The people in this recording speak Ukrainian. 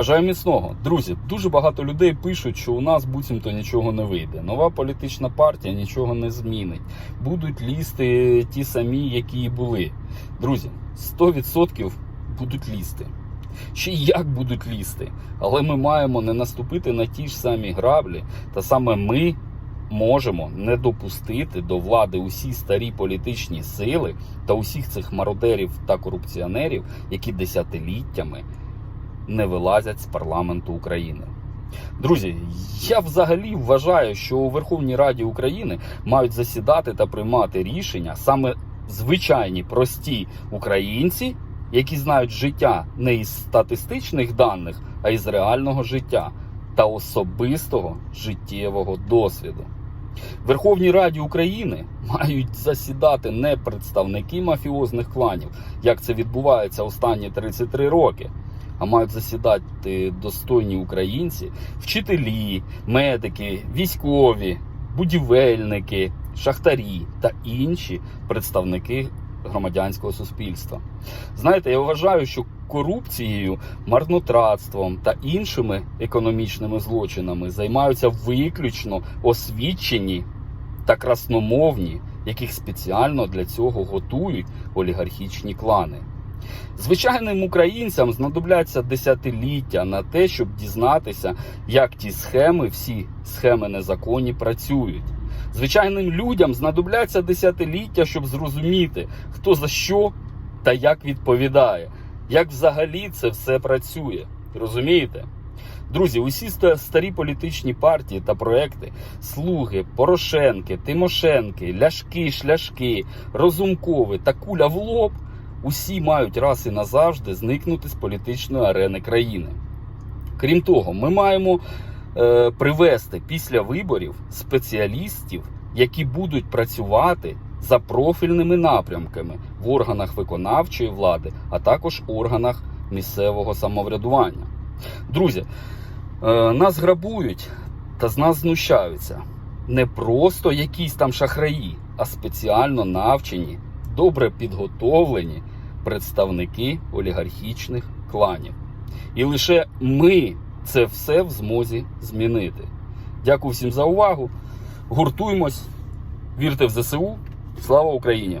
Бажаю міцного. Друзі, дуже багато людей пишуть, що у нас буцімто нічого не вийде. Нова політична партія нічого не змінить. Будуть лізти ті самі, які і були. Друзі, 100% будуть лізти. Ще як будуть лізти. Але ми маємо не наступити на ті ж самі граблі, та саме ми можемо не допустити до влади усі старі політичні сили та усіх цих мародерів та корупціонерів, які десятиліттями не вилазять з парламенту України. Друзі, я взагалі вважаю, що у Верховній Раді України мають засідати та приймати рішення саме звичайні прості українці, які знають життя не із статистичних даних, а із реального життя та особистого життєвого досвіду. Верховній Раді України мають засідати не представники мафіозних кланів, як це відбувається останні 33 роки, а мають засідати достойні українці, вчителі, медики, військові, будівельники, шахтарі та інші представники громадянського суспільства. Знаєте, я вважаю, що корупцією, марнотратством та іншими економічними злочинами займаються виключно освічені та красномовні, яких спеціально для цього готують олігархічні клани. Звичайним українцям знадобляться десятиліття на те, щоб дізнатися, як ті схеми, всі схеми незаконні працюють. Звичайним людям знадобляться десятиліття, щоб зрозуміти, хто за що та як відповідає, як взагалі це все працює. Розумієте? Друзі, усі старі політичні партії та проекти, слуги, Порошенки, Тимошенки, Ляшки, Шляшки, Розумкови та куля в лоб, усі мають раз і назавжди зникнути з політичної арени країни. Крім того, ми маємо е, привести після виборів спеціалістів, які будуть працювати за профільними напрямками в органах виконавчої влади, а також органах місцевого самоврядування. Друзі, е, нас грабують та з нас знущаються. Не просто якісь там шахраї, а спеціально навчені, добре підготовлені представники олігархічних кланів. І лише ми це все в змозі змінити. Дякую всім за увагу. Гуртуємось, вірте в ЗСУ. Слава Україні!